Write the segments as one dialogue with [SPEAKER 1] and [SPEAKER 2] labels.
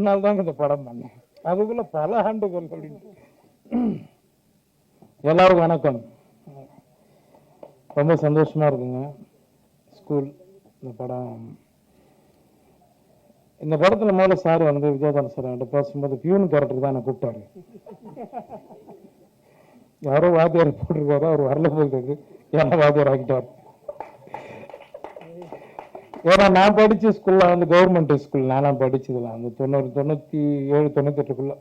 [SPEAKER 1] அதனால தான் இந்த படம் பண்ணேன் அதுக்குள்ள பல ஆண்டுகள் அப்படின்ட்டு எல்லாருக்கும் வணக்கம். ரொம்ப சந்தோஷமா இருக்குங்க. ஸ்கூல் இந்த படம். இந்த படத்துல முதல்ல சார் வந்து விஜயகாந்த் சார் என்கிட்ட பேசும்போது பியூன் கேரக்டர் தான் என்னை கூப்பிட்டாரு. யாரோ வாத்தியார் போட்டிருக்காரு? அவர் வரல போகிறது என்ன வாத்தியார் ஆகிட்டார் ஏன்னா நான் படித்த ஸ்கூலில் வந்து கவர்மெண்ட் ஸ்கூல் நானும் படிச்சதுல அந்த தொண்ணூறு தொண்ணூற்றி ஏழு தொண்ணூத்தெட்டுக்குள்ளே.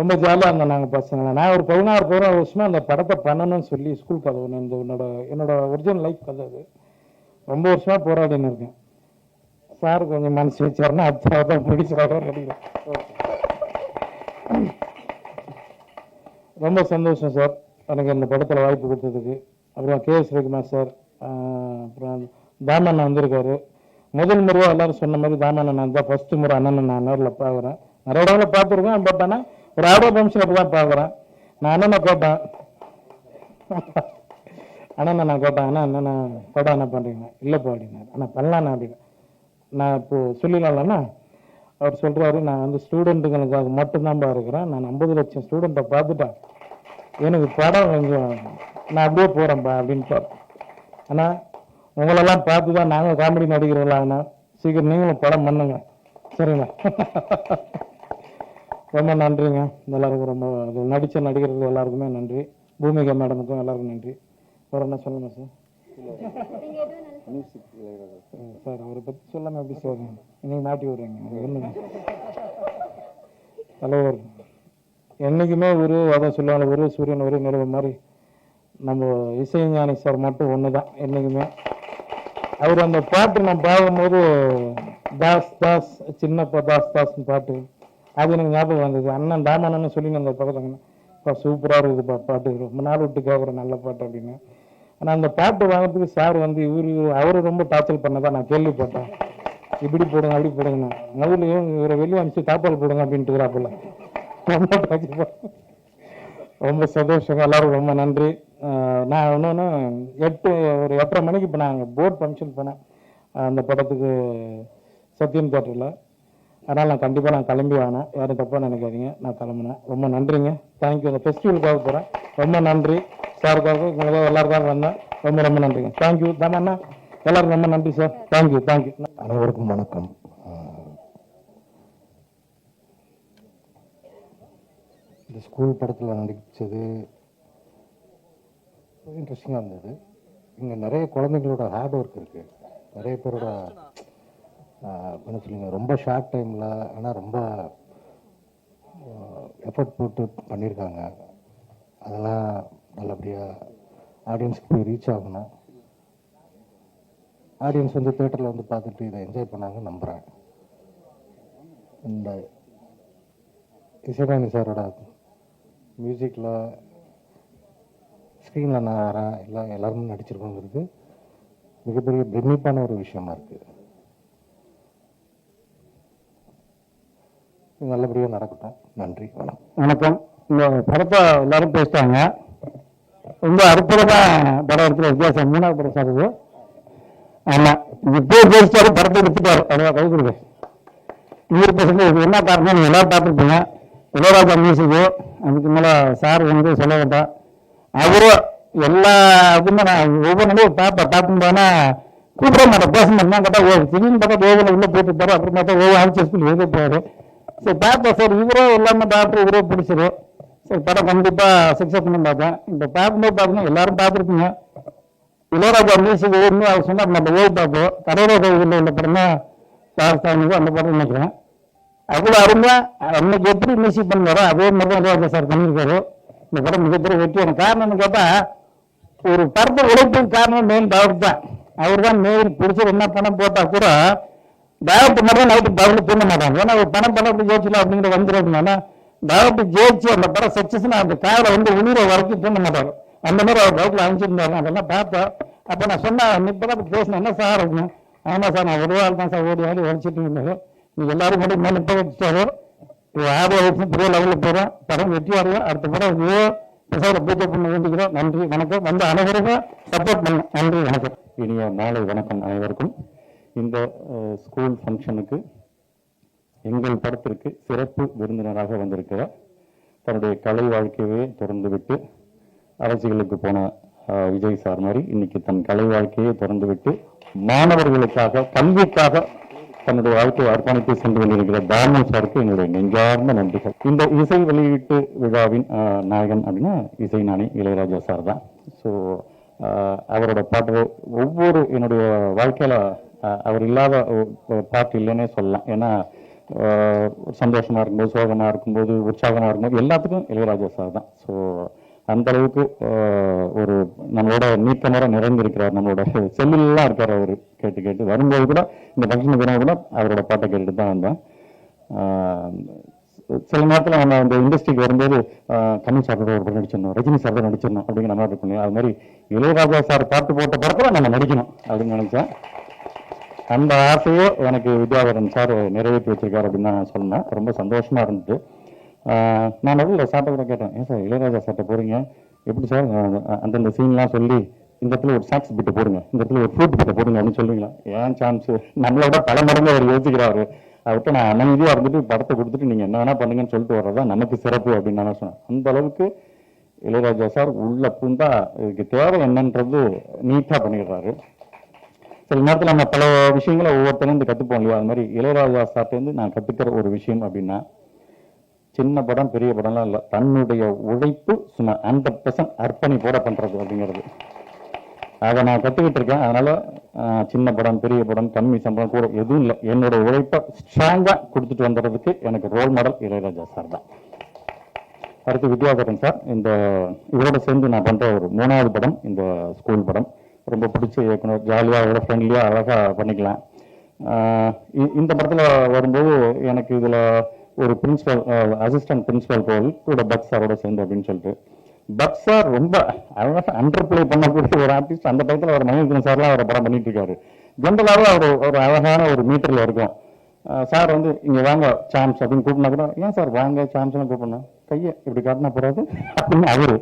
[SPEAKER 1] ரொம்ப ஜாலியாக இருந்தோம் நாங்கள் பசங்களை. நான் ஒரு பதினாறு பதினாறு வருஷமாக அந்த படத்தை பண்ணணும்னு சொல்லி ஸ்கூல் கதை ஒன்று இந்த என்னோட என்னோட ஒரிஜினல் லைஃப் கதை அது ரொம்ப வருஷமாக போராடின்னு இருக்கேன். சார் கொஞ்சம் மனசு வச்சாருன்னா அடுத்த தான் முடிச்சாரோ நடிக்கிறேன் ரொம்ப சந்தோஷம் சார். எனக்கு இந்த படத்தில் வாய்ப்பு கொடுத்ததுக்கு. அப்புறம் கே எஸ் ரகுமார் சார் அப்புறம் தாமண்ணன் வந்திருக்காரு. முதல் முறையாக எல்லாரும் சொன்ன மாதிரி தாமண்ணன் நான் தான் ஃபஸ்ட்டு முறை அண்ணனை நான் நேரில் பார்க்குறேன் நிறைய இடங்களை பார்த்துருக்கேன் பட் ஆனால் ஒரு ஆடோ ஃபங்க்ஷன் தான் பார்க்குறேன். நான் அண்ணனை கேட்டேன். அண்ணனை நான் கேட்டேன் அண்ணா அண்ணா படம் என்ன பண்ணுறீங்க இல்லைப்பா அப்படின்னாரு. அண்ணா பண்ணலாண்ணா அப்படின்னு நான் இப்போ சொல்லிடலாம்ண்ணா அவர் சொல்கிறாரு நான் வந்து ஸ்டூடெண்ட்டுங்களுக்காக மட்டும்தான்ப்பா இருக்கிறேன். நான் ஐம்பது லட்சம் ஸ்டூடெண்ட்டை பார்த்துட்டேன் எனக்கு படம் கொஞ்சம் நான் அப்படியே போகிறேன்ப்பா அப்படின்ட்டு ஆனால் உங்களெல்லாம் பார்த்து தான் நாங்கள் காமெடி நடிக்கிறவங்களாங்கண்ணா சீக்கிரம் நீங்களும் படம் பண்ணுங்க. சரிங்களா? ரொம்ப நன்றிங்க. எல்லாருக்கும் ரொம்ப அது நடித்த நடிகர்கள் எல்லாருக்குமே நன்றி. பூமிகா மேடமுக்கும் எல்லாருக்கும் நன்றி. வேறு என்ன சொல்லுங்க சார் சார் அவரை பற்றி சொல்லாமல் எப்படி சார் இன்னைக்கு மாட்டி விடுறீங்க. ஒன்றுங்க தலைவர் என்னைக்குமே ஒரு அதான் சொல்லுவாங்க ஒரு சூரியன் ஒரு நிலவு மாதிரி நம்ம இசைஞானி சார் மட்டும் ஒன்று தான் என்றைக்குமே அவர் அந்த பாட்டு நான் பார்க்கும்போது தாஸ் தாஸ் சின்னப்பா தாஸ் தாஸ்னு பாட்டு. அது எனக்கு ஞாபகம் வந்தது. அண்ணன் தாமண்ணன்னு சொல்லி அந்த பக்கத்துல இப்போ சூப்பராக இருக்குதுப்பா பாட்டு. ரொம்ப நாள் விட்டு கேட்குறேன் நல்ல பாட்டு அப்படின்னு. ஆனால் அந்த பாட்டு வாங்குறதுக்கு சார் வந்து இவரு அவர் ரொம்ப டார்ச்சல் பண்ணதான் நான் கேள்விப்பட்டேன். இப்படி போடுங்க அப்படி போடுங்கண்ணா முதல்லையும் இவரை வெளியே அனுப்பிச்சு தாப்பால் போடுங்க அப்படின்ட்டு இருக்கிறாப்புல. ரொம்ப ரொம்ப சந்தோஷம் எல்லாரும் ரொம்ப நன்றி. நான் இன்னொன்று எட்டு ஒரு எட்டரை மணிக்கு இப்போ நான் அங்கே போர்ட் ஃபங்க்ஷன் போனேன். அந்த படத்துக்கு சத்தியம் தேட்டரில் அதனால் நான் கண்டிப்பாக நான் கிளம்பி வானேன் யாரும் தப்பாக நினைக்காதீங்க. நான் கிளம்புனேன். ரொம்ப நன்றிங்க. தேங்க்யூ அந்த ஃபெஸ்டிவலுக்காக போகிறேன் ரொம்ப நன்றி. சாருக்காக உங்களுக்காக எல்லாருக்காக வந்தேன். ரொம்ப ரொம்ப நன்றிங்க. தேங்க்யூ தானண்ணா எல்லாருக்கும் ரொம்ப நன்றி சார் தேங்க்யூ தேங்க்யூ
[SPEAKER 2] அனைவருக்கும் வணக்கம். இந்த ஸ்கூல் படத்தில் நடித்தது இன்ட்ரெஸ்டிங்காக இருந்தது. இங்கே நிறைய குழந்தைங்களோட ஹார்ட் ஒர்க் இருக்குது நிறைய பேரோட என்ன சொல்லுங்க ரொம்ப ஷார்ட் டைமில் ஆனால் ரொம்ப எஃபர்ட் போட்டு பண்ணியிருக்காங்க அதெல்லாம் நல்லபடியாக ஆடியன்ஸ்க்கு போய் ரீச் ஆகணும். ஆடியன்ஸ் வந்து தேட்டரில் வந்து பார்த்துட்டு இதை என்ஜாய் பண்ணாங்கன்னு நம்புகிறேன் இந்த இசைராணி சாரோட மியூசிக்கில் ஸ்க்ரீனில் நான் வரேன் எல்லாம் எல்லாருமே நடிச்சிருக்கோங்கிறது மிகப்பெரிய பிரமிப்பான ஒரு விஷயமா இருக்குது நல்லபடியாக நடக்கட்டும். நன்றி. வணக்கம்.
[SPEAKER 1] வணக்கம். இந்த படத்தை எல்லாரும் பேசிட்டாங்க. ரொம்ப அற்புதமாக படம் எடுத்துல வித்தியாசம். மூணாவது படம் சார் இது ஆமாம் இப்போ பேசிட்டாரு படத்தை எடுத்துட்டாரு. அவ்வளோ கை கொடுங்க. இவர் பசங்க இது என்ன காரணம்? நீங்க எல்லாரும் பார்த்துருப்பீங்க. இளையராஜா மியூசிக்கு அதுக்கு மேலே சார் வந்து சொல்ல வேண்டாம். அவரும் எல்லா இதுமே நான் ஒவ்வொன்றுமே பார்ப்பேன் பார்க்கும்போதுனா கூப்பிட மாட்டேன் பேச மாட்டேன். கேட்டால் ஓ திடீர்னு பார்த்தா ஓவில் உள்ளே போட்டு போகிறோம் அப்புறம் பார்த்தா ஓவ ஆன்சர் எங்கே போயிரு சரி பார்த்தேன் சார் இவரோ எல்லாமே டாக்டர் இவரோ பிடிச்சிரு சரி படம் கண்டிப்பாக சக்ஸஸ் பண்ணி பார்த்தேன் இப்போ பார்க்கும்போது பார்த்தீங்கன்னா எல்லாரும் பார்த்துருப்பீங்க. இளையராஜா மியூசிக் ஒன்று அவர் சொன்னார் நம்ம ஓய் பார்ப்போம். கடையில கோவிலில் உள்ள படம் தான் பாரஸ்தானிக்கு அந்த படம் நினைக்கிறேன். அவ்வளோ அருமையாக அன்னைக்கு எப்படி மியூசிக் பண்ணாரோ அதே மாதிரி தான் இளையராஜா சார் பண்ணியிருக்காரு. இந்த படம் மிகப்பெரிய வெற்றியான காரணம்னு கேட்டால் ஒரு படத்தை உழைப்புக்கு காரணம் மெயின் டாக்டர் தான். அவர் தான் மெயின் பிடிச்சி என்ன பணம் போட்டால் கூட டேரக்டர் மட்டும் நைட்டு பகலில் தூங்க மாட்டாங்க. ஏன்னா ஒரு பணம் பணம் அப்படி ஜெயிச்சலாம் அப்படிங்கிற வந்துடுறதுனால டேரக்டர் ஜெயிச்சு அந்த படம் சக்சஸ்னா அந்த காலை வந்து உயிர வரைக்கும் தூங்க மாட்டார். அந்த மாதிரி அவர் பைக்கில் அனுப்பிச்சிருந்தாரு. அதெல்லாம் பார்த்தோம் அப்போ நான் சொன்னேன் இப்போ தான் பேசினேன் என்ன சார் அப்படின்னு. ஆமாம் சார் நான் ஒரு ஆள் தான் சார் ஓடி ஆடி உழைச்சிட்டு இருந்தேன் நீங்கள் எல்லாரும் மட்டும் மேலே போய் வச்சுட்டாரு. ஆறு வயசு பெரிய லெவலில் போகிறோம் படம் வெற்றி அடையும் அடுத்த படம் இதோ பிரசார பூஜை பண்ண வேண்டிக்கிறோம் நன்றி வணக்கம். வந்து அனைவருக்கும் சப்போர்ட் பண்ணும் நன்றி வணக்கம்.
[SPEAKER 3] இனிய மாலை வணக்கம் அனைவருக்கும். இந்த ஸ்கூல் ஃபங்க்ஷனுக்கு எங்கள் படத்திற்கு சிறப்பு விருந்தினராக வந்திருக்கிறார். தன்னுடைய கலை வாழ்க்கையவே திறந்துவிட்டு அரசியலுக்கு போன விஜய் சார் மாதிரி இன்னைக்கு தன் கலை வாழ்க்கையை திறந்துவிட்டு மாணவர்களுக்காக கல்விக்காக தன்னுடைய வாழ்க்கையை அர்ப்பணித்து சென்று கொண்டிருக்கிற தாமு சாருக்கு என்னுடைய நெஞ்சார்ந்த நன்றிகள். இந்த இசை வெளியீட்டு விழாவின் நாயகன் அப்படின்னா இசை நாணி இளையராஜா சார் தான். ஸோ அவரோட பாட்டு ஒவ்வொரு என்னுடைய வாழ்க்கையில் அவர் இல்லாத பாட்டு இல்லைன்னே சொல்லலாம். ஏன்னா சந்தோஷமாக இருக்கும்போது சோகமாக இருக்கும்போது உற்சாகமாக இருக்கும்போது எல்லாத்துக்கும் இளையராஜா சார் தான். ஸோ அந்த அளவுக்கு ஒரு நம்மளோட நீக்கமர நிறைந்திருக்கிறார் நம்மளோட செல்லுலாம் இருக்கார் அவர் கேட்டு கேட்டு. வரும்போது கூட இந்த ஃபங்க்ஷனுக்கு வரும்போது கூட அவரோட பாட்டை கேட்டுட்டு தான் வந்தேன். சில நேரத்தில் நம்ம அந்த இண்டஸ்ட்ரிக்கு வரும்போது கமல் சார் ஒரு படம் நடிச்சிடணும் ரஜினி சார் தான் நடிச்சிடணும் அப்படிங்கிற மாதிரி இருக்கும் அது மாதிரி இளையராஜா சார் பாட்டு போட்ட படத்தில் நம்ம நடிக்கணும் அப்படின்னு நினச்சேன். அந்த ஆசையை எனக்கு வித்யாவரன் சார் நிறைவேற்றி வச்சிருக்காரு அப்படின்னு நான் சொன்னேன். ரொம்ப சந்தோஷமாக இருந்துட்டு நான் நடுவில் சார்ட்டை கூட கேட்டேன். ஏன் சார் இளையராஜா சார்ட்ட போறீங்க? எப்படி சார் அந்தந்த சீன்லாம் சொல்லி இந்த இடத்துல ஒரு சாக்ஸ் பிட்டு போடுங்க. இந்த இடத்துல ஒரு ஃப்ரூட் பிட்டை போடுங்க அப்படின்னு சொல்லுவீங்களா ஏன் சான்ஸ் நம்மளோட பல மடங்கு அவர் யோசிக்கிறாரு. அவர்கிட்ட நான் அமைதியாக இருந்துட்டு படத்தை கொடுத்துட்டு நீங்கள் என்ன வேணா பண்ணுங்கன்னு சொல்லிட்டு வர்றதா நமக்கு சிறப்பு அப்படின்னு நான் சொன்னேன். அந்த அளவுக்கு இளையராஜா சார் உள்ள பூந்தா இதுக்கு தேவை என்னன்றது நீட்டாக பண்ணிடுறாரு. சில நேரத்தில் நம்ம பல விஷயங்களை ஒவ்வொருத்தரும் கற்றுப்போம் இல்லையா? அது மாதிரி இளையராஜா சார்ட்டேருந்து நான் கற்றுக்கிற ஒரு விஷயம் அப்படின்னா சின்ன படம் பெரிய படம்லாம் இல்லை. தன்னுடைய உழைப்பு சும்மா ஹண்ட்ரட் பர்சன்ட் அர்ப்பணிப்போட பண்ணுறது அப்படிங்கிறது. அதை நான் கற்றுக்கிட்டு இருக்கேன். அதனால் சின்ன படம் பெரிய படம் கம்மி சம்பளம் கூட எதுவும் இல்லை. என்னோட உழைப்பை ஸ்ட்ராங்காக கொடுத்துட்டு வந்துடுறதுக்கு எனக்கு ரோல் மாடல் இளையராஜா சார் தான். அடுத்து வித்யாதரன் சார் இந்த இவரோட சேர்ந்து நான் பண்ணுற ஒரு மூணாவது படம் இந்த ஸ்கூல் படம். ரொம்ப பிடிச்ச இயக்குனர். ஜாலியாக அவரோட ஃப்ரெண்ட்லியாக அழகாக பண்ணிக்கலாம். இ- இந்த படத்தில் வரும்போது எனக்கு இதில் ஒரு பிரின்சிபல் அசிஸ்டன்ட் பிரின்சிபல் கோவில் கூட பக் சாரோட சேர்ந்து அப்படின்னு சொல்லிட்டு. பக் சார் ரொம்ப அழகாக அண்டர் பண்ணக்கூடிய ஒரு ஆர்டிஸ்ட் அந்த டயத்தில் அவர் மணிரத்னம் சார்லாம் அவரை படம் பண்ணிட்டு இருக்காரு. ஜென்ரலாகவே அவர் ஒரு அழகான ஒரு மீட்டரில் இருக்கும். சார் வந்து இங்கே வாங்க சாம்ஸ் அப்படின்னு கூப்பிட்டா கூட ஏன் சார் வாங்க சாம்ஸ்லாம் கூப்பிடணும்? கையை இப்படி காட்டினா போறாது? அப்படின்னு அவரு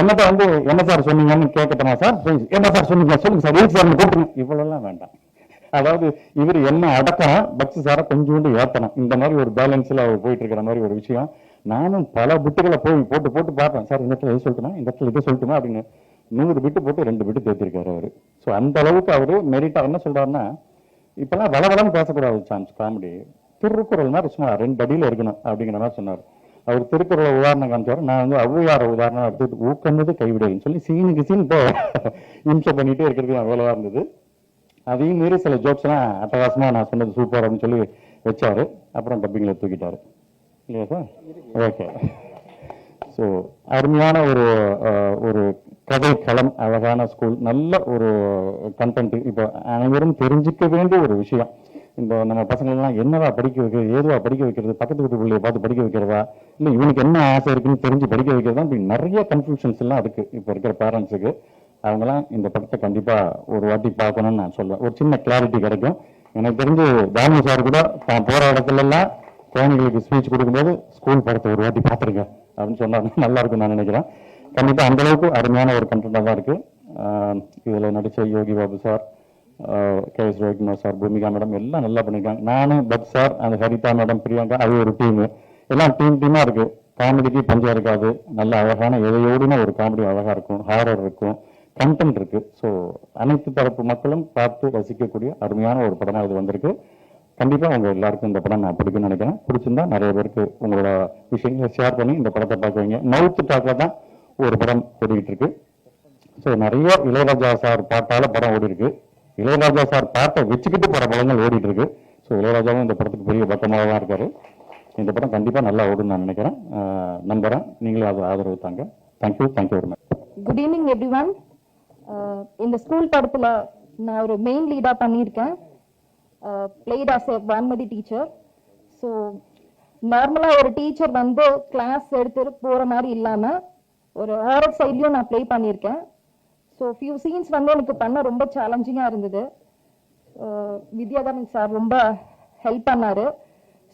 [SPEAKER 3] என்னட்ட வந்து என்ன சார் சொன்னீங்கன்னு கேட்கட்டமா சார் என்ன சார் சொன்னீங்க? சொல்லுங்க சார் எதுக்கு சார் கூப்பிடுங்க. இவ்வளோலாம் வேண்டாம். அதாவது இவர் என்ன அடக்கணும் பக்தி சாரை கொஞ்சோண்டு ஏற்றணும் இந்த மாதிரி ஒரு பேலன்ஸ்ல அவர் போயிட்டு இருக்கிற மாதிரி ஒரு விஷயம். நானும் பல பிட்டுகளை போய் போட்டு போட்டு பார்ப்பேன். சார் இந்த இடத்துல எது சொல்லட்டுமா? இந்த இடத்துல இதை சொல்லட்டுமா? அப்படின்னு நூறு பிட்டு போட்டு ரெண்டு பிட்டு தேர்த்திருக்காரு அவரு. ஸோ அந்த அளவுக்கு அவர் மெரிட்டா என்ன சொல்றாருன்னா இப்பெல்லாம் வளவளம் பேசக்கூடாது சான்ஸ் காமெடி திருக்குறள் மாதிரி சும்மா ரெண்டு அடியில இருக்கணும் அப்படிங்கிற மாதிரி சொன்னார். அவர் திருக்குறளை உதாரணம் காமிச்சார். நான் வந்து ஔவையார உதாரணம் எடுத்துட்டு ஊக்கம்னது கைவிடுன்னு சொல்லி சீனுக்கு சீன் இப்போ இம்சை பண்ணிட்டே இருக்கிறது அவ்வளோவா இருந்தது. அதையும் மீறி சில ஜோக்ஸ்லாம் அட்டகாசமாக நான் சொன்னது சூப்பர் அப்படின்னு சொல்லி வச்சாரு. அப்புறம் டப்பிங்கில் தூக்கிட்டாரு. இல்லையா சார் ஓகே ஸோ அருமையான ஒரு ஒரு கதை களம் அழகான ஸ்கூல் நல்ல ஒரு கண்டென்ட் இப்போ அனைவரும் தெரிஞ்சுக்க வேண்டிய ஒரு விஷயம். இந்த நம்ம பசங்களெல்லாம் என்னவா படிக்க வைக்கிறது ஏதுவா படிக்க வைக்கிறது பக்கத்து வீட்டு பிள்ளைய பார்த்து படிக்க வைக்கிறதா இல்லை இவனுக்கு என்ன ஆசை இருக்குன்னு தெரிஞ்சு படிக்க வைக்கிறதா இப்படி நிறைய கன்ஃபியூஷன்ஸ் எல்லாம் இருக்குது இப்போ இருக்கிற பேரண்ட்ஸுக்கு அவங்களாம் இந்த படத்தை கண்டிப்பாக ஒரு வாட்டி பார்க்கணும்னு நான் சொல்லுவேன் ஒரு சின்ன கிளாரிட்டி கிடைக்கும். எனக்கு தெரிஞ்சு தாமு சார் கூட தான் போகிற இடத்துலலாம் குழந்தைங்களுக்கு ஸ்பீச் கொடுக்கும்போது ஸ்கூல் படத்தை ஒரு வாட்டி பார்த்துருங்க அப்படின்னு சொன்னாங்க நல்லா இருக்கும் நான் நினைக்கிறேன். கண்டிப்பாக அந்த அளவுக்கு அருமையான ஒரு கண்டென்ட்டாக தான் இருக்குது இதில் நடித்த Yogi Babu sir K S Ravikumar sir Bhumika madam எல்லாம் நல்லா பண்ணியிருக்காங்க நானும் பட் சார் அந்த ஹரிதா மேடம் பிரியங்கா அது ஒரு டீமு எல்லாம் டீம் டீமாக இருக்குது காமெடிக்கு பஞ்சம் இருக்காது. நல்ல அழகான எதையோடுனா ஒரு காமெடி அழகாக இருக்கும். ஹாரர் இருக்கும். கண்டென்ட் இருக்கு. ஸோ அனைத்து தரப்பு மக்களும் பார்த்து ரசிக்கக்கூடிய அருமையான ஒரு படமாக இது வந்திருக்கு. கண்டிப்பாக உங்கள் எல்லாருக்கும் இந்த படம் நான் பிடிக்கும்னு நினைக்கிறேன். பிடிச்சிருந்தா நிறைய பேருக்கு உங்களோட விஷயங்களை ஷேர் பண்ணி இந்த படத்தை பார்க்குவீங்க மவுத்து டாக்ல தான் ஒரு படம் ஓடிக்கிட்டு இருக்கு. ஸோ நிறைய இளையராஜா சார் பாட்டால படம் ஓடி இருக்கு. இளையராஜா சார் பாட்டை வச்சுக்கிட்டு பல படங்கள் ஓடிட்டு இருக்கு. ஸோ இளையராஜாவும் இந்த படத்துக்கு பெரிய பக்கமாக தான் இருக்காரு. இந்த படம் கண்டிப்பாக நல்லா ஓடுன்னு நான் நினைக்கிறேன். ஆஹ் நம்புறேன் நீங்களும் அது ஆதரவு தாங்க. Thank you thank you very much
[SPEAKER 4] good evening everyone இந்த ஸ்கூல் படத்தில் நான் ஒரு மெயின் லீடாக பண்ணியிருக்கேன். Played as a Vanmathi teacher so நார்மலாக ஒரு டீச்சர் வந்து கிளாஸ் எடுத்துட்டு போகிற மாதிரி இல்லாமல் ஒரு ஆர்எஃப் சைட்லையும் நான் ப்ளே பண்ணியிருக்கேன். ஸோ ஃபியூ சீன்ஸ் வந்து எனக்கு பண்ண ரொம்ப சேலஞ்சிங்காக இருந்தது. வித்யாதரன் சார் ரொம்ப ஹெல்ப் பண்ணார்.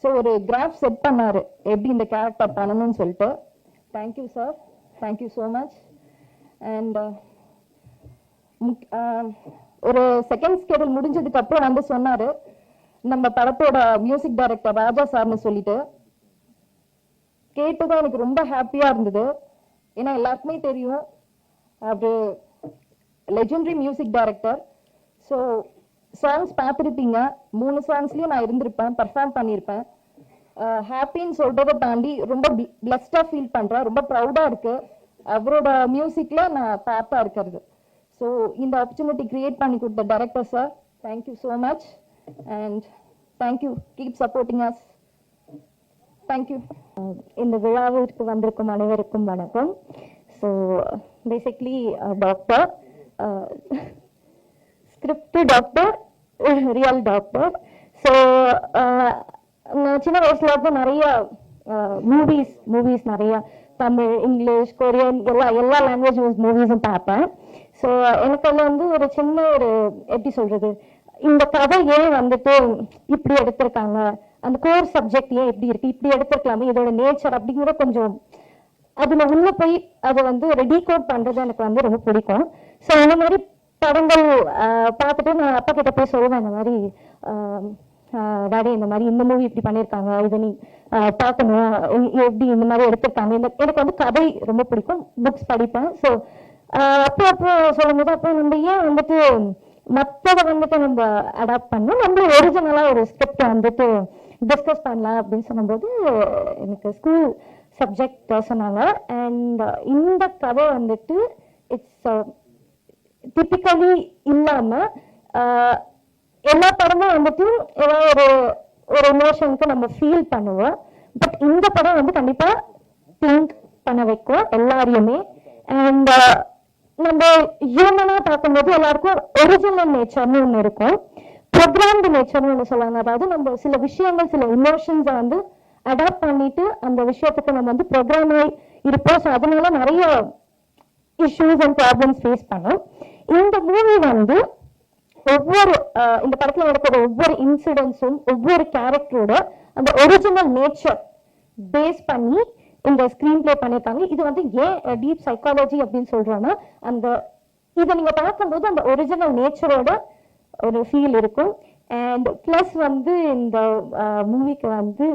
[SPEAKER 4] ஸோ ஒரு கிராஃப் செட் பண்ணார். எப்படி இந்த கேரக்டர் பண்ணணும்னு சொல்லிட்டு. Thank you sir thank you so much and ஒரு செகண்ட் ஸ்கெடியூல் முடிஞ்சதுக்கு அப்புறம் வந்து சொன்னாரு. நம்ம படத்தோட மியூசிக் டைரக்டர் ராஜா சார்னு சொல்லிட்டு. கேட்டதும் எனக்கு ரொம்ப ஹாப்பியா இருந்தது. ஏன்னா எல்லாருக்குமே தெரியும். அவரு legendary music director so songs பார்த்துருப்பீங்க. மூணு சாங்ஸ்லயும் நான் இருந்திருப்பேன். பர்ஃபார்ம் பண்ணியிருப்பேன். ஹாப்பின்னு சொல்றதை தாண்டி ரொம்ப பிளஸ்டா ஃபீல் பண்றேன். ரொம்ப ப்ரௌடா இருக்கு. அவரோட மியூசிக்ல நான் பார்ட்டா இருக்கிறது. ஸோ இந்த ஆப்பர்ச்சுனிட்டி கிரியேட் பண்ணி கொடுத்த director sir thank you so much and thank you keep supporting us thank you இந்த விழாவிற்கு வந்திருக்கும் அனைவருக்கும் வணக்கம். So basically doctor script doctor real doctor so சின்ன வயசுல இருந்து நிறைய uh, மூவிஸ் மூவிஸ் நிறைய. தமிழ் இங்கிலீஷ் கொரியன் எல்லா எல்லா லாங்குவேஜ் மூவிஸும் பார்ப்பேன். ஸோ எனக்கு அதில் வந்து ஒரு சின்ன ஒரு எப்படி சொல்றது இந்த கதை ஏன் வந்துட்டு இப்படி எடுத்திருக்காங்க? அந்த கோர் சப்ஜெக்ட் ஏன் இப்படி இருக்கு? இப்படி எடுத்திருக்கலாமே? இதோட நேச்சர் அப்படிங்கிற கொஞ்சம் அதுல உள்ள போய் அதை வந்து ஒரு டீகோட் பண்றது எனக்கு வந்து ரொம்ப பிடிக்கும். ஸோ அந்த மாதிரி படங்கள் ஆஹ், பார்த்துட்டு நான் அப்பா கிட்ட போய் சொல்லுவேன் இந்த மாதிரி டாடி இந்த மாதிரி இந்த மூவி இப்படி பண்ணியிருக்காங்க இதை நீ ஆஹ், பார்க்கணும் எப்படி இந்த மாதிரி எடுத்திருக்காங்க? இந்த எனக்கு வந்து கதை ரொம்ப பிடிக்கும் புக்ஸ் படிப்பேன். ஸோ அப்போ அப்போ சொல்லும் போது அப்போ நம்ம ஏன் வந்துட்டு மற்றதை வந்துட்டு நம்ம அடாப்ட் பண்ணோம் நம்ம ஒரிஜினலாக ஒரு ஸ்கிரிப்ட் வந்துட்டு டிஸ்கஸ் பண்ணலாம் அப்படின்னு சொல்லும்போது எனக்கு ஸ்கூல் சப்ஜெக்ட் சொன்னாங்க அண்ட் இந்த கதை வந்துட்டு இட்ஸ் டிப்பிக்கலி இல்லாமல் எல்லா படமும் வந்துட்டு ஏதோ ஒரு ஒரு எமோஷனுக்கு நம்ம ஃபீல் பண்ணுவோம். பட் இந்த படம் வந்து கண்டிப்பாக திங்க் பண்ண வைக்கும் எல்லாரையுமே. அண்ட் நம்ம ஹியூமனா பார்க்கும்போது எல்லாருக்கும் ஒரிஜினல் நேச்சர்னு ஒன்று இருக்கும். ப்ரோக்ராம்டு நேச்சர்னு ஒன்று சொல்லுவாங்க. அதாவது நம்ம சில விஷயங்கள் சில இமோஷன்ஸை வந்து அடாப்ட் பண்ணிட்டு அந்த விஷயத்துக்கு நம்ம வந்து ப்ரோக்ராம் ஆகி இருப்போம். ஸோ அதனால நிறைய இஷ்யூஸ் அண்ட் ப்ராப்ளம்ஸ் ஃபேஸ் பண்ணோம். இந்த மூவி வந்து ஒவ்வொரு இந்த படத்துல நடக்கிற ஒவ்வொரு இன்சிடென்ட்ஸும் ஒவ்வொரு கேரக்டரோட அந்த ஒரிஜினல் நேச்சர் பேஸ் பண்ணி இந்த ஸ்க்ரீன் ப்ளே பண்ணியிருக்காங்க இது வந்து ஏன் டீப் சைக்காலஜி அப்படின்னு சொல்றோம்னா அந்த இதை நீங்க பார்க்கும்போது அந்த ஒரிஜினல் நேச்சரோட ஒரு ஃபீல் இருக்கும். அண்ட் ப்ளஸ் வந்து இந்த மூவிக்கு வந்து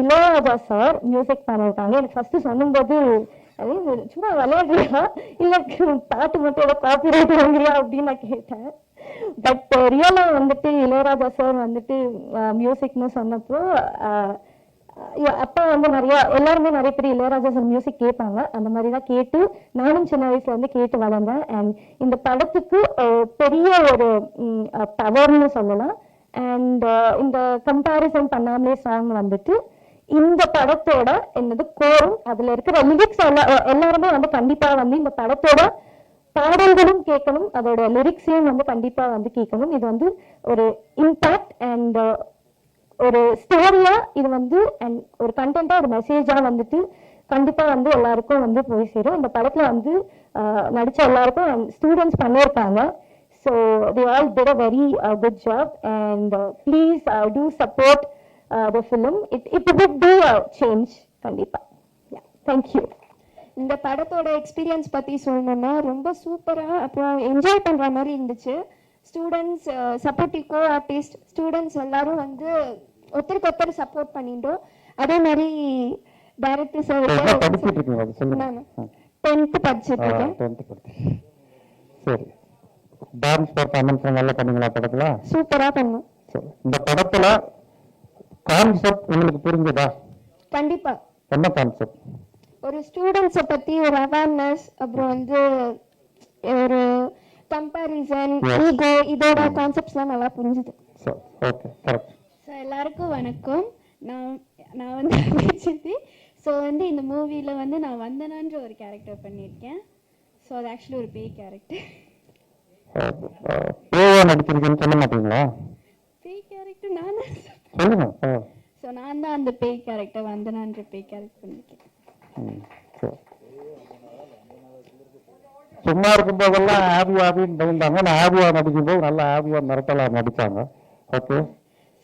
[SPEAKER 4] இளையராஜா சார் மியூசிக் பண்ணியிருக்காங்க எனக்கு ஃபர்ஸ்ட் சொல்லும்போது சும்மா விளையாடுறியா இல்லை பாட்டு மட்டும் ஏதோ காப்பி ரைட் வாங்குறியா அப்படின்னு நான் கேட்டேன். பட் ரியலா வந்துட்டு இளையராஜா சார் வந்துட்டு மியூசிக்னு சொன்னப்போ அப்பா வந்து நிறைய எல்லாருமே நிறைய பேர் இளையராஜா சார் மியூசிக் கேட்பாங்க. அந்த மாதிரி தான் கேட்டு நானும் சின்ன வயசுல இருந்து கேட்டு வளர்ந்தேன். அண்ட் இந்த படத்துக்கு பெரிய ஒரு பவர்னு சொல்லலாம். அண்ட் இந்த கம்பேரிசன் பண்ணாமலே சாங் வந்துட்டு இந்த படத்தோட என்னது கோரும் அதுல இருக்கிற லிரிக்ஸ் எல்லாருமே வந்து கண்டிப்பா வந்து இந்த படத்தோட பாடல்களும் கேட்கணும். அதோட லிரிக்ஸையும் வந்து கண்டிப்பா வந்து கேட்கணும். இது வந்து ஒரு இம்பாக்ட் அண்ட் ஒரு ஸ்டோரியா இது வந்து அண்ட் ஒரு கண்டென்ட்டா ஒரு மெசேஜா வந்துட்டு கண்டிப்பா வந்து எல்லாருக்கும் வந்து போய் சேரும். இந்த படத்துல வந்து நடிச்ச எல்லாருக்கும் ஸ்டூடெண்ட்ஸ் பண்ணியிருக்காங்க. So they all did a very good job and please do support the film it it will do change கண்டிப்பா. தேங்க்யூ
[SPEAKER 5] இந்த படத்தோட எக்ஸ்பீரியன்ஸ் பற்றி சொல்லணும்னா ரொம்ப சூப்பராக அப்புறம் என்ஜாய் பண்ணுற மாதிரி இருந்துச்சு. Students supportive co artist students எல்லாரும் வந்து ஒருத்தருக்கு ஒருத்தர் சப்போர்ட் பண்ணிட்டோம். அதே மாதிரி டைரக்டர் சார்
[SPEAKER 6] படிச்சுட்டு இருக்கீங்க அது சொல்லுங்க.
[SPEAKER 5] நான் டென்த்து படிச்சுட்டு இருக்கேன்.
[SPEAKER 6] சரி. டான்ஸ் பர்ஃபார்மன்ஸ் நல்லா பண்ணீங்களா படத்துல?
[SPEAKER 5] சூப்பராக பண்ணோம்
[SPEAKER 6] இந்த படத்துல கான்செப்ட் உங்களுக்கு புரிஞ்சதா?
[SPEAKER 5] கண்டிப்பாக
[SPEAKER 6] என்ன கான்செப்ட்
[SPEAKER 5] ஒரு ஸ்டூடெண்ட்ஸை பற்றி ஒரு அவேர்னஸ் அப்புறம் வந்து ஒரு கம்பேரிசன். ஈகோ இதோட கான்செப்ட்ஸ்லாம் நல்லா புரிஞ்சுது.
[SPEAKER 6] ஓகே கரெக்ட்
[SPEAKER 7] ஸோ எல்லாருக்கும் வணக்கம். நான் நான் வந்து அபிஜித்தி ஸோ வந்து இந்த மூவியில் வந்து நான் வந்தனான்ற ஒரு கேரக்டர் பண்ணியிருக்கேன். ஸோ அது ஆக்சுவலி ஒரு பேய் கேரக்டர்
[SPEAKER 6] சொல்ல மாட்டீங்களா?
[SPEAKER 7] பேய் கேரக்டர் நான் தான் ஸோ நான் தான் அந்த பேய் கேரக்டர் வந்தனான்ற பேய் கேரக்டர் பண்ணியிருக்கேன்.
[SPEAKER 6] சும்மா இருக்கும் போதெல்லாம் ஆபி ஆபின்னு பயந்தாங்க நான் ஆபியா நடிக்கும் போது நல்லா ஆபியா மிரட்டலா நடிச்சாங்க. Okay.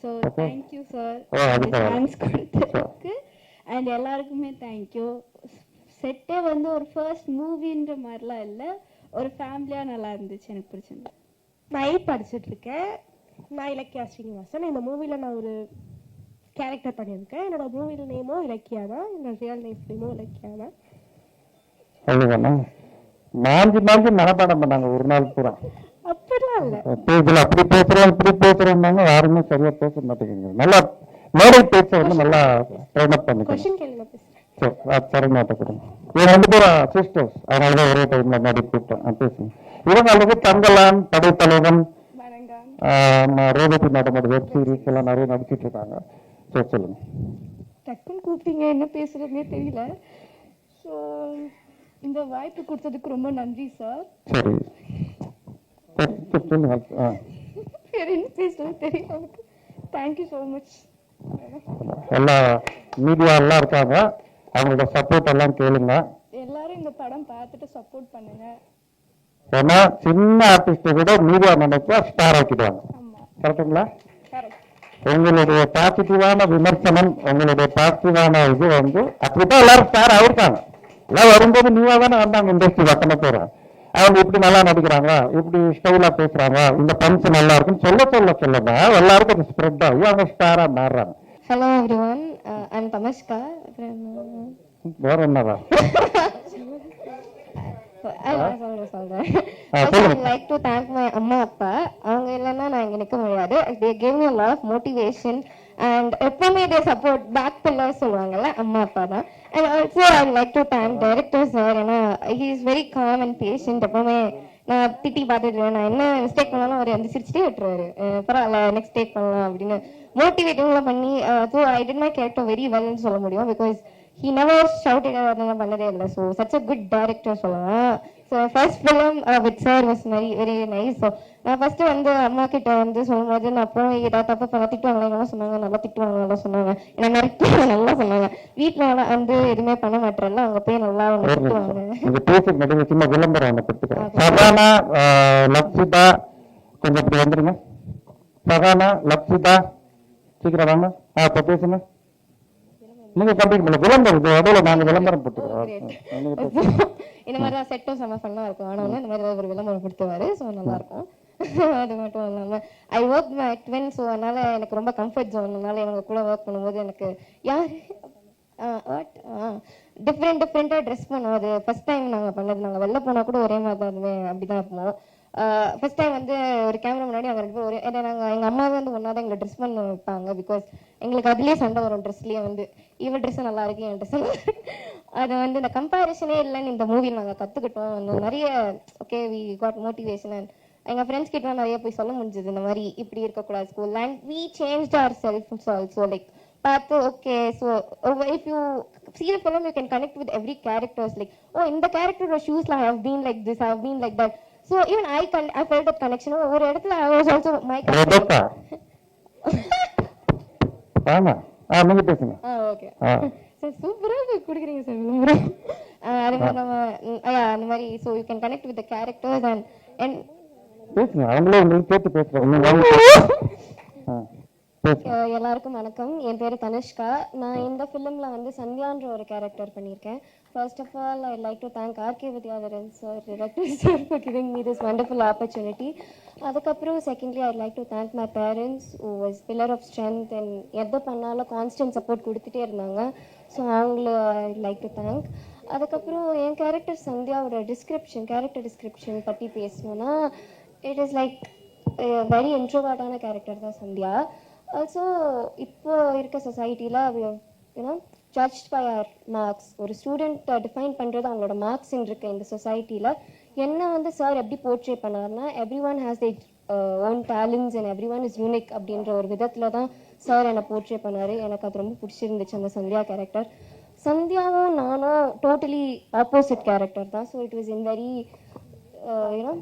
[SPEAKER 7] So. Thank you sir. Chance கொடுத்ததுக்கு அண்ட் எல்லாருக்குமே தேங்க்யூ செட்டே வந்து ஒரு ஃபர்ஸ்ட் மூவின்ற மாதிரிலாம் இல்லை. ஒரு ஃபேமிலியாக நல்லா இருந்துச்சு எனக்கு பிடிச்சிருந்தது.
[SPEAKER 8] மை படிச்சுட்டு இருக்கேன். நான் இலக்கியா ஸ்ரீனிவாசன். இந்த மூவியில் நான் ஒரு கேரக்டர் பண்ணியிருக்கேன். என்னோட மூவியில் நேமும் இலக்கியா தான். என்னோட ரியல் லைஃப் நேமும் இலக்கியா தான்.
[SPEAKER 6] அவ்வளோதானே மாஞ்சி மாஞ்சி மனப்பாடம் பண்ணாங்க ஒரு நாள் பூரா.
[SPEAKER 8] அப்படிலாம் இல்லை.
[SPEAKER 6] பேஜில் அப்படி பேசுறோம் இப்படி பேசுறோம்னாங்க யாருமே சரியா பேச மாட்டேங்குது நல்லா மேடை பேச்சை வந்து நல்லா ட்ரெயின் அப் பண்ணிக்கணும் சரி சரண்யாட்ட கொடுங்க. இவங்க ரெண்டு பேரும் சிஸ்டர்ஸ் அதனால தான் ஒரே டைம்ல மாதிரி கூப்பிட்டேன். பேசுங்க. இவங்க அல்லது தங்கலான் படைத்தலைவன் ரேவதி மேடமோட வெப் சீரிஸ் எல்லாம் நிறைய நடிச்சிட்டு இருக்காங்க. சரி சொல்லுங்க.
[SPEAKER 4] டக்குன்னு கூப்பிட்டீங்க என்ன பேசுறதுனே தெரியல. ஸோ இந்த வாய்ப்பு கொடுத்ததுக்கு ரொம்ப நன்றி சார்
[SPEAKER 6] சரி சரி, சரி, சொல்லுங்க ஆ
[SPEAKER 4] வேற என்ன தெரியல எனக்கு தேங்க்யூ ஸோ மச்
[SPEAKER 6] எல்லா மீடியா எல்லாம் இருக்காங்க. அவங்களோட சப்போர்ட் எல்லாம் கேளுங்க.
[SPEAKER 4] எல்லாரும் இந்த படம் பார்த்துட்டு சப்போர்ட் பண்ணுங்க.
[SPEAKER 6] ஏன்னா சின்ன ஆர்டிஸ்ட விட மீடியா நினைச்சா ஸ்டார் ஆக்கிடுவாங்க. கரெக்டுங்களா?
[SPEAKER 4] கரெக்ட்
[SPEAKER 6] உங்களுடைய பாசிட்டிவான விமர்சனம் உங்களுடைய பாசிட்டிவான இது வந்து அப்படித்தான் எல்லாரும் ஸ்டார் ஆயிருக்காங்க. எல்லாம் வரும்போது நீவா தானே வந்தாங்க இண்டஸ்ட்ரி வட்டன போறேன் அவங்க இப்படி நல்லா நடிக்கிறாங்க இப்படி ஸ்டைலா பேசுறாங்க இந்த பஞ்ச் நல்லா இருக்குன்னு சொல்ல சொல்ல சொல்லுங்க எல்லாருக்கும் அது ஸ்ப்ரெட் ஆகி அவங்க ஸ்டாரா மாறுறாங்க.
[SPEAKER 5] ஹலோ எவ்ரி ஒன் ஐம் தமஷ்கா
[SPEAKER 6] வேற என்னவா.
[SPEAKER 5] லைக் டு தேங்க் மை அம்மா அப்பா. அவங்க இல்லைன்னா நான் இங்க நிற்க முடியாது. They gave me lot of motivation and எப்பவுமே தே சப்போர்ட் பேக் பில்லர் சொல்லுவாங்கல்ல அம்மா அப்பா தான். And also I like to thank director sir ஏன்னா he is very calm and patient எப்பவுமே நான் திட்டி பார்த்துட்டு நான் என்ன மிஸ்டேக் பண்ணாலும் அவர் வந்து சிரிச்சுட்டே விட்டுருவாரு. பரவாயில்ல நெக்ஸ்ட் டேக் பண்ணலாம் அப்படின்னு. மோட்டிவேட்டிங்லாம் பண்ணி so I tend my character very வெல்னு சொல்ல முடியும் பிகாஸ் ஹி நெவர் ஷவுட் பண்ணதே இல்லை. So such a good director சொல்லலாம். So first film with sir was very very nice so நான் ஃபர்ஸ்ட் வந்து அம்மா கிட்ட வந்து சொல்லும்போது நான் அப்புறம் ஏதாவது தப்பு பண்ண திட்டுவாங்களா? சொன்னாங்க. நல்லா திட்டுவாங்க நல்லா சொன்னாங்க. என்ன மிரட்டுவாங்க நல்லா சொன்னாங்க. வீட்டில் வந்து எதுவுமே பண்ண மாட்டேறல அங்கே போய் நல்லா
[SPEAKER 6] ஒரு
[SPEAKER 5] திட்டுவாங்க.
[SPEAKER 6] சின்ன விளம்பரம் ஒன்று ஆஹ், லக்ஷிதா கொஞ்சம் இப்படி வந்துருங்க. சகானா லக்ஷிதா சீக்கிரம் வாங்க. ஆ இப்போ பேசுங்க. நீங்க கம்ப்ளீட் பண்ணல விளம்பரம் இடையில நாங்க விளம்பரம் போட்டுக்கிறோம்.
[SPEAKER 5] இந்த மாதிரி தான் செட்டும் செம்ம ஃபன்னாக இருக்கும். ஆனால் இந்த மாதிரி ஒரு விளம்பரம் கொடுத்துருவாரு. ஸோ நல்லா இருக்கும். அது மட்டும் இல்லாமல் I work my twin so அதனால எனக்கு ரொம்ப கம்ஃபர்ட் ஜோன்னால இவங்க கூட ஒர்க் பண்ணும்போது எனக்கு யார்? வாட் டிஃப்ரெண்ட் டிஃப்ரெண்ட்டாக ட்ரெஸ் பண்ணோம் அது ஃபர்ஸ்ட் டைம் நாங்கள் பண்ணது. நாங்கள் வெளில போனால் கூட ஒரே மாதிரி தான் அப்படி தான் இருப்போம். ஃபர்ஸ்ட் டைம் வந்து ஒரு கேமரா முன்னாடி அவங்க ரெண்டு பேரும் ஒரே ஏன்னா நாங்கள் எங்கள் அம்மா வந்து ஒன்றா தான் எங்களை ட்ரெஸ் பண்ண வைப்பாங்க. பிகாஸ் எங்களுக்கு அதுலேயே சண்டை வரும். ட்ரெஸ்லேயே வந்து இவன் ட்ரெஸ் நல்லா இருக்கு என் ட்ரெஸ் நல்லா அது வந்து இந்த கம்பேரிஷனே இல்லைன்னு இந்த மூவியில் நாங்கள் கற்றுக்கிட்டோம் இந்த நிறைய okay we got motivation and எங்கள் ஃப்ரெண்ட்ஸ் கிட்ட நிறைய போய் சொல்ல முடிஞ்சது. இந்த மாதிரி இப்படி இருக்கக்கூடாது school and we change our self also like பார்த்து okay so if you can connect with every characters. Like oh in the character or shoes like have been like this have been like that. So even i con- i felt that connection. ஒரு இடத்துல also my character
[SPEAKER 6] Rebecca வாங்க ஆ நீங்க பேசுங்க.
[SPEAKER 5] ஆ okay.
[SPEAKER 6] ஆ.
[SPEAKER 5] Sir சூப்பராக கொடுக்குறீங்க sir விளம்பரம். ஆ, அது மாதிரி நம்ம ம், yeah, அந்த மாதிரி so you can connect with characters and and
[SPEAKER 6] பேசுங்க அவங்களே உங்களுக்கு கேட்டு
[SPEAKER 5] எல்லாருக்கும் வணக்கம். என் பேர் தனுஷ்கா. நான் இந்த ஃபிலிமில் வந்து சந்தியான்ற ஒரு கேரக்டர் பண்ணியிருக்கேன். First of all I like to thank R K Vidyadharan sir director sir for giving me this wonderful opportunity அதுக்கப்புறம் secondly I like to thank my parents was pillar of strength and எதை பண்ணாலும் constant support கொடுத்துட்டே இருந்தாங்க. So அவங்கள ஐ like to thank அதுக்கப்புறம் என் character சந்தியாவோட description character description பற்றி பேசணும்னா இட் இஸ் லைக் வெரி இன்ட்ரோவார்டான கேரக்டர் தான் சந்தியா. ஆல்சோ இப்போ இருக்க சொசைட்டியில் you know judge by our marks ஒரு ஸ்டூடெண்ட்டை டிஃபைன் பண்ணுறது அவங்களோட மார்க்ஸ் இருக்கு இந்த சொசைட்டியில் என்ன வந்து சார் எப்படி போர்ட்ரே பண்ணார்னா everyone has the own talents and everyone is unique அப்படின்ற ஒரு விதத்தில் தான் சார் என்னை போர்ட்ரே பண்ணார். எனக்கு அது ரொம்ப பிடிச்சிருந்துச்சு அந்த சந்தியா கேரக்டர் சந்தியாவும் நானும் டோட்டலி ஆப்போசிட் கேரக்டர் தான். So it was in very you know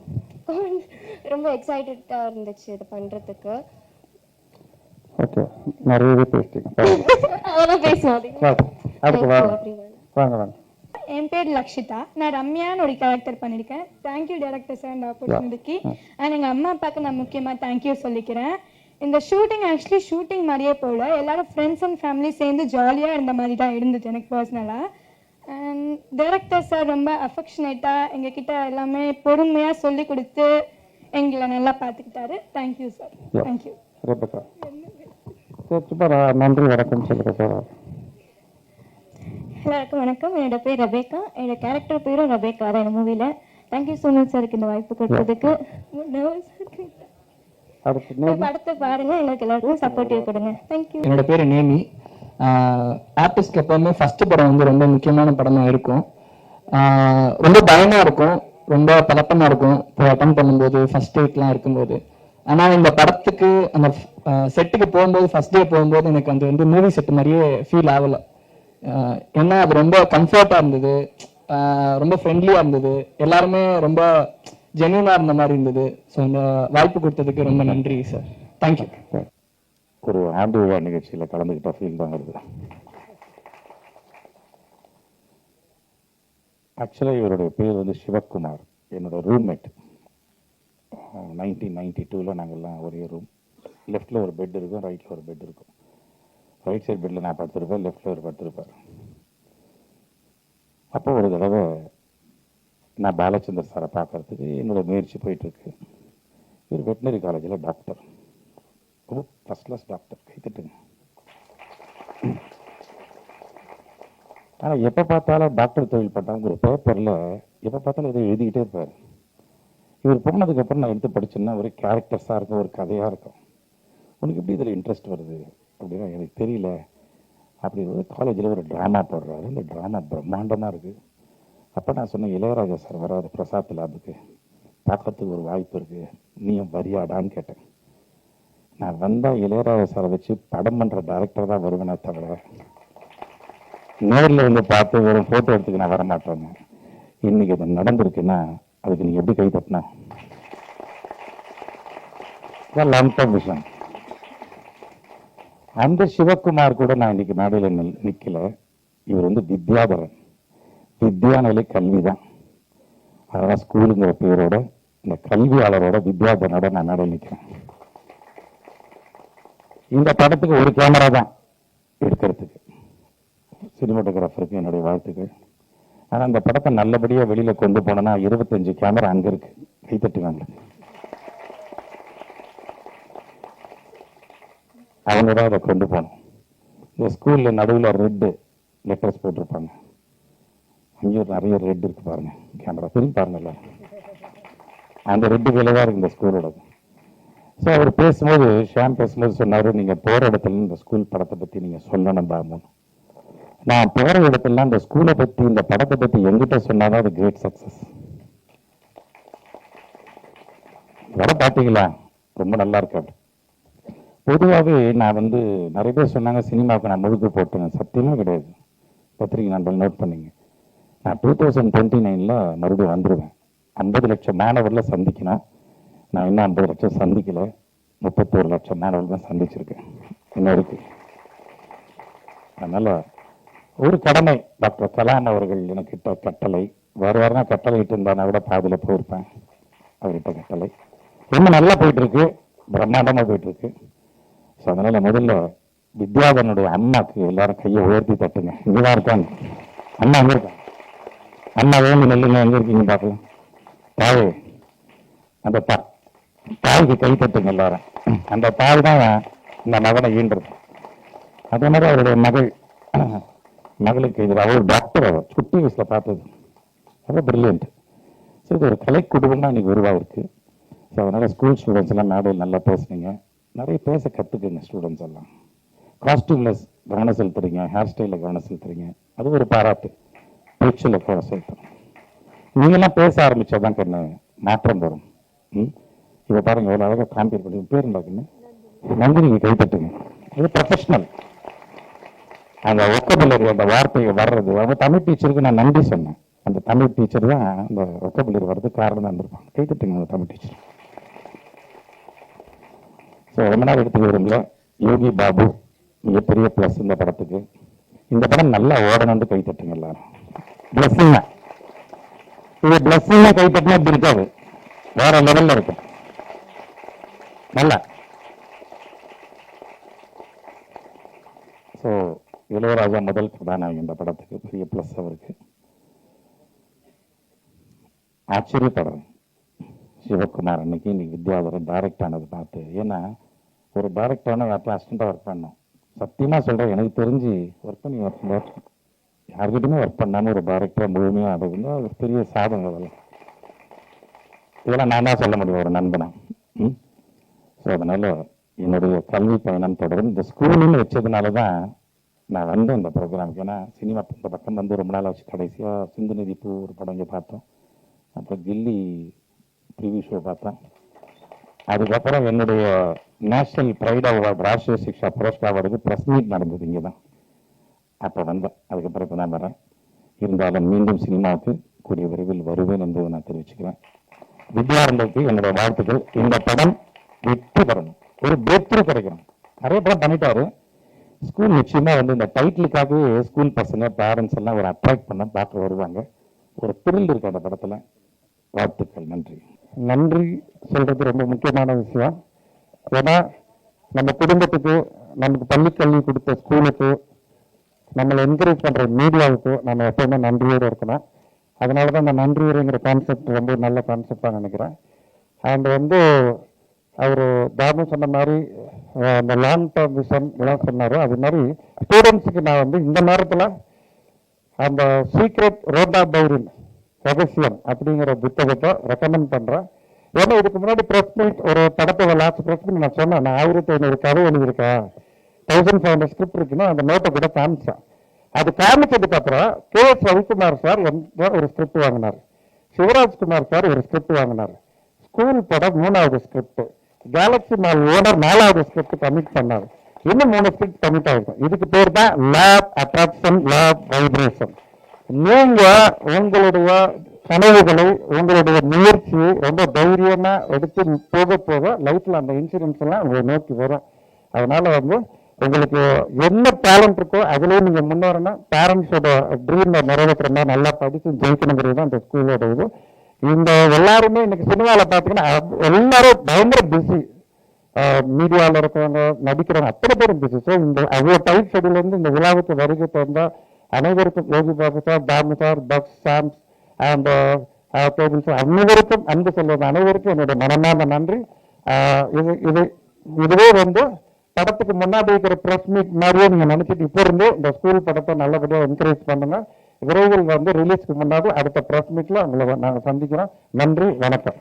[SPEAKER 5] ரொம்ப எக்ஸைட்டடாக இருந்துச்சு இது பண்ணுறதுக்கு
[SPEAKER 6] ஓகே நிறையவே பேசிட்டீங்க.
[SPEAKER 5] பேசுவோம்
[SPEAKER 6] வாங்க. வாங்க வாங்க.
[SPEAKER 7] என் பேர் லக்ஷிதா. நான் ரம்யான்னு ஒரு கேரக்டர் பண்ணியிருக்கேன் தேங்க்யூ டேரக்டர் சார் இந்த ஆப்பர்ச்சுனிட்டிக்கு அண்ட் எங்கள் அம்மா அப்பாவுக்கு நான் முக்கியமாக தேங்க்யூ சொல்லிக்கிறேன். இந்த ஷூட்டிங் ஆக்சுவலி ஷூட்டிங் மாதிரியே போல. எல்லாரும் ஃப்ரெண்ட்ஸ் அண்ட் ஃபேமிலி சேர்ந்து ஜாலியாக இருந்த மாதிரி தான் இருந்துச்சு எனக்கு பர்சனலாக அண்ட் டேரக்டர் சார் ரொம்ப அஃபெக்ஷனேட்டாக எங்ககிட்ட எல்லாமே பொறுமையாக சொல்லி கொடுத்து
[SPEAKER 9] எங்களை நல்லா பார்த்துக்கிட்டாரு. Thank you sir. Thank you
[SPEAKER 10] Rebecca சரி சூப்பர் நன்றி வணக்கம் சொல்லுங்க
[SPEAKER 5] எல்லாருக்கும் வணக்கம். என்னோட பேர் ரபேக்கா என்னோட கேரக்டர் பேரும் ரபேக்கா தான் இந்த மூவில தேங்க்யூ ஸோ மச் சாருக்கு இந்த வாய்ப்பு கொடுத்ததுக்கு. படத்தை பாருங்க. எங்களுக்கு எல்லாருக்கும் சப்போர்ட்டிவ் கொடுங்க. தேங்க்யூ
[SPEAKER 11] என்னோட பேர் நேமி. ஆர்டிஸ்ட்க்கு எப்பவுமே ஃபர்ஸ்ட் படம் வந்து ரொம்ப முக்கியமான படமா இருக்கும். ஆஹ் ரொம்ப பயமா இருக்கும். ரொம்ப பதட்டமா இருக்கும். இப்போ அட்டன் பண்ணும்போது ஃபர்ஸ்ட் டேட்லாம் இருக்கும்போது. ஆனா இந்த படத்துக்கு அந்த செட்டுக்கு போகும்போது ஃபர்ஸ்ட் டே போகும்போது எனக்கு அந்த வந்து மூவி செட் மாதிரியே ஃபீல் ஆகல. ஏன்னா அது ரொம்ப கம்ஃபர்ட்டாக இருந்தது. ரொம்ப ஃப்ரெண்ட்லியாக இருந்தது. எல்லாருமே ரொம்ப ஜெனியூனாக இருந்த மாதிரி இருந்தது. ஸோ இந்த வாய்ப்பு கொடுத்ததுக்கு ரொம்ப நன்றி சார் தேங்க்யூ
[SPEAKER 10] ஒரு ஆண்டு விழா நிகழ்ச்சியில் கலந்துக்கிட்ட ஃபீல் தான் வருது ஆக்சுவலாக இவருடைய பேர் வந்து சிவக்குமார். என்னோட ரூம்மேட் நைன்டீன் நைன்டி டூவில் நாங்கள்லாம் ஒரே ரூம் லெஃப்டில் ஒரு பெட் இருக்கும் ரைட்டில் ஒரு பெட் இருக்கும் ரைட் சைடு பெட்டில் நான் படுத்திருப்பேன் லெஃப்டில் ஒரு படுத்திருப்பார் அப்போ ஒரு தடவை நான் பாலச்சந்தர் சாரை பார்க்கறதுக்கு என்னோட முயற்சி போயிட்டுருக்கு. இவர் வெட்டினரி காலேஜில் டாக்டர் ரொம்ப ஃபஸ்ட் கிளாஸ் டாக்டர் கைத்தட்டுங்க ஆனால் எப்போ பார்த்தாலும் டாக்டர் தொழில் பண்ணாங்க ஒரு பேப்பரில் எப்போ பார்த்தாலும் இதை எழுதிக்கிட்டே இருப்பார். இவர் போனதுக்கப்புறம் நான் எடுத்து படிச்சேன்னா ஒரு கேரக்டர்ஸாக இருக்கும் ஒரு கதையாக இருக்கும். உனக்கு எப்படி இதில் இன்ட்ரெஸ்ட் வருது? அப்படின்னா எனக்கு தெரியல. அப்படின்னு காலேஜில் ஒரு ட்ராமா போடுறாரு. இந்த ட்ராமா பிரம்மாண்டமாக இருக்குது அப்போ நான் சொன்னேன் இளையராஜா சார் வராது பிரசாத் லாபுக்கு. பார்க்கறதுக்கு ஒரு வாய்ப்பு இருக்குது நீயும் வரியாடான்னு கேட்டேன். நான் வந்தால் இளையராஜா சாரை வச்சு படம் பண்ணுற டேரக்டர் தான் வருவேனே தவிர நேரில் வந்து பார்த்து ஒரு ஃபோட்டோ எடுத்துக்க நான் வரமாட்டேங்க இன்னைக்கு இது நடந்திருக்குன்னா அதுக்கு நீங்கள் எப்படி கை தட்டினா? லாங் டேர்ம் விஷன் அந்த சிவகுமார் கூட நான் இன்னைக்கு மேடையில் நிற்கல இவர் வந்து வித்யாதரன் வித்யாநிலை கல்வி தான் அதனால் ஸ்கூலுங்கிற பேரோட இந்த கல்வியாளரோட வித்யாதரனோட நான் மேடையில் நிற்கிறேன் இந்த படத்துக்கு ஒரு கேமரா தான் எடுக்கிறதுக்கு. சினிமாட்டோகிராஃபருக்கு என்னுடைய வாழ்த்துக்கள். ஆனால் அந்த படத்தை நல்லபடியாக வெளியில் கொண்டு போனோன்னா இருபத்தஞ்சு கேமரா அங்கே இருக்கு. கைத்தட்டுங்க அவங்க தான் அதை கொண்டு போகணும் இந்த ஸ்கூலில் நடுவில் ரெட்டு லெட்டர்ஸ் போட்டிருப்பாங்க. அங்கேயும் நிறைய ரெட் இருக்கு பாருங்க. கேமரா திரும்பி பாருங்க எல்லாரும் அந்த ரெட்டு வேலை தான் இருக்கு இந்த ஸ்கூலோட ஸோ அவர் பேசும்போது ஷாம் பேசும்போது சொன்னார் நீங்கள் போகிற இடத்துல இந்த ஸ்கூல் படத்தை பற்றி நீங்கள் சொல்லணும் தாமுன்னு நான் போகிற இடத்துல இந்த ஸ்கூலை பற்றி இந்த படத்தை பற்றி எங்கிட்ட சொன்னாதான் அது கிரேட் சக்ஸஸ் வர பார்த்தீங்களா? ரொம்ப நல்லா இருக்காது. பொதுவாகவே நான் வந்து நிறைய பேர் சொன்னாங்க சினிமாவுக்கு நான் முழுக்க போட்டேன். சத்தியமாக கிடையாது. பத்திரிகை நண்பர்கள் நோட் பண்ணிங்க. நான் டூ தௌசண்ட் டுவெண்ட்டி நைனில் மறுபடியும் வந்துடுவேன் ஐம்பது லட்சம் மாணவரில் சந்திக்கணும். நான் இன்னும் ஐம்பது லட்சம் சந்திக்கலை. முப்பத்தோரு லட்சம் மாணவர்கள் தான் சந்திச்சிருக்கேன். இன்னும் இருக்கு ஒரு கடமை. டாக்டர் கலாம் அவர்கள் எனக்கு இட்ட கட்டளை. வேறு வேறுனா கட்டளை இட்டு இருந்தானா கூட பாதியில் போயிருப்பேன். அவர்கிட்ட கட்டளை. ரொம்ப நல்லா போயிட்டுருக்கு பிரம்மாண்டமாக போயிட்டுருக்கு ஸோ அதனால முதல்ல வித்யாதனுடைய அம்மாக்கு எல்லாரும் கையை உயர்த்தி தட்டுங்க. இதுதான் இருக்காங்க. அம்மா அங்க இருக்காங்க? அம்மா வேணும் நெல்லுங்க. எங்க இருக்கீங்க பார்க்கலாம் தாவே அந்த தா தாய்க்கு கை தட்டுங்க எல்லாரும். அந்த தாய் தான் இந்த மகனை ஈன்றது. அதே மாதிரி அவருடைய மகள் மகளுக்கு இது அவர் டாக்டர் அவர். குட்டி வயசில் பார்த்தது. ரொம்ப பிரில்லியன்ட் ஸோ இது ஒரு கலை குடும்பம் தான் இன்னைக்கு இருக்குது ஸோ அதனால ஸ்கூல் ஸ்டூடெண்ட்ஸ் எல்லாம் மேடையில் நல்லா பேசுனீங்க. நிறைய பேச கற்றுக்குங்க ஸ்டூடெண்ட்ஸ் எல்லாம். காஸ்டியூமில் கவனம் செலுத்துறீங்க ஹேர் ஸ்டைலில் கவனம் செலுத்துறீங்க அது ஒரு பாராட்டு. பேச்சில் கவனம் செலுத்துறோம் நீங்களாம் பேச ஆரம்பிச்சாதான் கண்ணு மாற்றம் வரும். ம்? இப்போ பாருங்க எவ்வளோ அழகாக காம்பேர் பண்ணி பேர் இருந்தாக்குன்னு நன்றி நீங்கள் கைத்தட்டுங்க இது ப்ரொஃபஷ்னல் அந்த ஒக்கபிலரி அந்த வார்த்தை வர்றது. அவங்க தமிழ் டீச்சருக்கு நான் நன்றி சொன்னேன். அந்த தமிழ் டீச்சர் தான் அந்த ஒக்கபிலரி வர்றதுக்கு காரணம் தான் இருந்திருப்பாங்க கைத்தட்டுங்க அந்த தமிழ் டீச்சர் ஸோ ரொம்ப நாள் எடுத்துக்க விரும்பல? யோகி பாபு மிகப்பெரிய ப்ளஸ் இந்த படத்துக்கு. இந்த படம் நல்லா ஓடணும்னு கைத்தட்டுங்க எல்லாரும். பிளஸ்ஸிங்க இது பிளஸ்ஸிங்க தட்டினா இப்படி இருக்காது. வேற லெவல்ல இருக்கும். நல்லா. ஸோ இளையராஜா முதல் கதாநாயகன் இந்த படத்துக்கு பெரிய ப்ளஸ் அவருக்கு. ஆச்சரியப்படுறேன். சிவகுமார் அன்னைக்கு இன்னைக்கு வித்யாதரன் டைரக்டானது பார்த்து ஏன்னா ஒரு டைரக்டான ஆனால் அசிஸ்டண்ட்டாக ஒர்க் பண்ணோம். சத்தியமாக சொல்கிறேன் எனக்கு தெரிஞ்சு ஒர்க் பண்ணி ஒர்க் யார்கிட்டையுமே ஒர்க் பண்ணாமல் ஒரு டைரக்டராக முழுமையாக அது வந்து ஒரு பெரிய சாதனை அதெல்லாம். இதெல்லாம் நான் தான் சொல்ல முடியும் ஒரு நண்பனா. ம்? ஸோ அதனால் என்னுடைய கல்வி பயணம் தொடரும். இந்த ஸ்கூலுன்னு வச்சதுனால தான் நான் வந்தேன் இந்த ப்ரோக்ராமுக்கு ஏன்னா சினிமா இந்த பக்கம் வந்து ரொம்ப நாள் ஆச்சு. கடைசியாக சிந்து நிதிப்பு பூ ஒரு படம் இங்கே பார்த்தோம். அப்புறம் கில்லி டிவி ஷோ பார்த்தேன். அதுக்கப்புறம் என்னுடைய national pride award Rashtriya Shiksha Puraskar அவார்டுக்கு press meet நடந்தது இங்கே தான் அப்போ வந்தேன். அதுக்கப்புறம் இப்போ நான் வரேன். இருந்தாலும் மீண்டும் சினிமாவுக்கு கூடிய விரைவில் வருவேன் என்பதை நான் தெரிவிச்சுக்கிறேன். வித்யாரம்புக்கு என்னுடைய வாழ்த்துக்கள். இந்த படம் வெற்றி பெறணும். ஒரு பிரேக் கிடைக்கணும். நிறைய படம் பண்ணிட்டாரு. ஸ்கூல் நிச்சயமாக வந்து இந்த டைட்டிலுக்காகவே ஸ்கூல் பசங்க பேரண்ட்ஸ் எல்லாம் ஒரு அட்ராக்ட் பண்ண பார்க்க வருவாங்க. ஒரு த்ரில் இருக்கு அந்த படத்தில். வாழ்த்துக்கள். நன்றி.
[SPEAKER 6] நன்றி சொல்கிறது ரொம்ப முக்கியமான விஷயம். ஏன்னா நம்ம குடும்பத்துக்கு நமக்கு பள்ளிக்கல்வி கொடுத்த ஸ்கூலுக்கு நம்மளை என்கரேஜ் பண்ணுற மீடியாவுக்கு நம்ம எப்போவுமே நன்றியோடு இருக்கணும். அதனால தான் அந்த நன்றியுரைங்கிற கான்செப்ட் ரொம்ப நல்ல கான்செப்டாக நினைக்கிறேன். அண்ட் வந்து அவர் தாமு சொன்ன மாதிரி அந்த லாங் டேர்ம் விஷன் எல்லாம் சொன்னார். அது மாதிரி ஸ்டூடெண்ட்ஸுக்கு நான் வந்து இந்த நேரத்தில் அந்த சீக்ரெட் ரோண்டா பௌரின் ரகசியம் அப்படிங்கிற புத்தகத்தை ரெக்கமெண்ட் பண்ணுறேன் ஏன்னா இதுக்கு முன்னாடி ப்ரெஸ் மீட் ஒரு படத்தை லாஸ்ட் ப்ரெஸ் மீட் நான் சொன்னேன். நான் ஆயிரத்தி ஐநூறு கதை எழுதியிருக்கேன். தௌசண்ட் ஃபைவ் ஹண்ட்ரட் ஸ்கிரிப்ட் இருக்குன்னு அந்த நோட்டை கூட காமிச்சேன். அது காமிச்சதுக்கு அப்புறம் கே எஸ் ரவிக்குமார் சார் எந்த ஒரு ஸ்கிரிப்ட் வாங்கினார். சிவராஜ்குமார் சார் ஒரு ஸ்கிரிப்ட் வாங்கினார். ஸ்கூல் படம் மூணாவது ஸ்கிரிப்ட் கேலக்ஸி மால் ஓனர் நாலாவது ஸ்கிரிப்ட் கமிட் பண்ணார். இன்னும் மூணு ஸ்கிரிப்ட் கமிட் ஆகிருக்கும் இதுக்கு பேர் தான் லேப் அட்ராக்ஷன் லேப் வைப்ரேஷன் நீங்க உங்களுடைய கனவுகளை உங்களுடைய முயற்சியை ரொம்ப தைரியமா எடுத்து போக போக லைஃப்ல அந்த இன்சூரன்ஸ் எல்லாம் உங்களை நோக்கி வரும். அதனால வந்து உங்களுக்கு என்ன டேலண்ட் இருக்கோ அதுலேயும் நீங்கள் முன்னேறணும். பேரண்ட்ஸோட ட்ரீம் நிறைவேற்றுற மாதிரி நல்லா படித்து ஜெயிக்கணுங்கிறது தான் இந்த ஸ்கூலோட இது. இந்த எல்லாருமே இன்னைக்கு சினிமாவில் பார்த்தீங்கன்னா எல்லோரும் எல்லாரும் பயங்கர பிஸி மீடியாவில் இருக்கிறவங்க நடிக்கிறவங்க அத்தனை பேரும் பிஸி ஸோ இந்த அவ்வளோ டைட் ஷெடியூல் இந்த விழாவுக்கு வருகை தந்தால் அனைவருக்கும் யோகி பாபு சார் தாமு சார் பஸ் சாம்ஸ் அண்ட் டேபிள் சார் அனைவருக்கும் அன்பு சொல்வது. அனைவருக்கும் என்னுடைய மனமார்ந்த நன்றி. இது இது இதுவே வந்து படத்துக்கு முன்னாடி இருக்கிற ப்ரெஸ் மீட் மாதிரியே நீங்கள் நினச்சிட்டு இப்போ இருந்தே இந்த ஸ்கூல் படத்தை நல்லபடியாக என்கரேஜ் பண்ணுங்க. விரைவில் வந்து ரிலீஸ்க்கு முன்னாடி அடுத்த ப்ரெஸ் மீட்டில் உங்களை நாங்கள் சந்திக்கிறோம். நன்றி வணக்கம்.